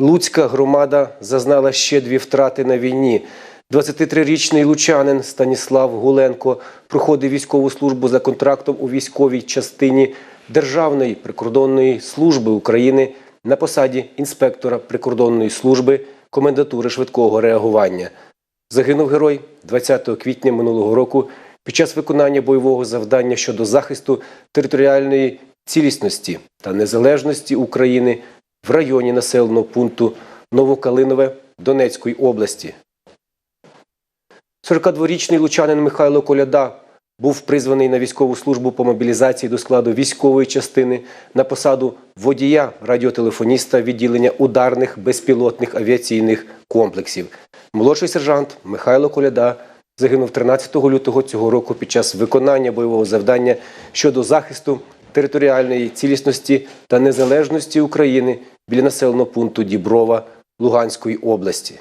Луцька громада зазнала ще дві втрати на війні. 23-річний лучанин Станіслав Гуленко проходив військову службу за контрактом у військовій частині Державної прикордонної служби України на посаді інспектора прикордонної служби комендатури швидкого реагування. Загинув герой 20 квітня минулого року під час виконання бойового завдання щодо захисту територіальної цілісності та незалежності України в районі населеного пункту Новокалинове Донецької області. 42-річний лучанин Михайло Коляда був призваний на військову службу по мобілізації до складу військової частини на посаду водія радіотелефоніста відділення ударних безпілотних авіаційних комплексів. Молодший сержант Михайло Коляда загинув 13 лютого цього року під час виконання бойового завдання щодо захисту територіальної цілісності та незалежності України біля населеного пункту Діброва Луганської області.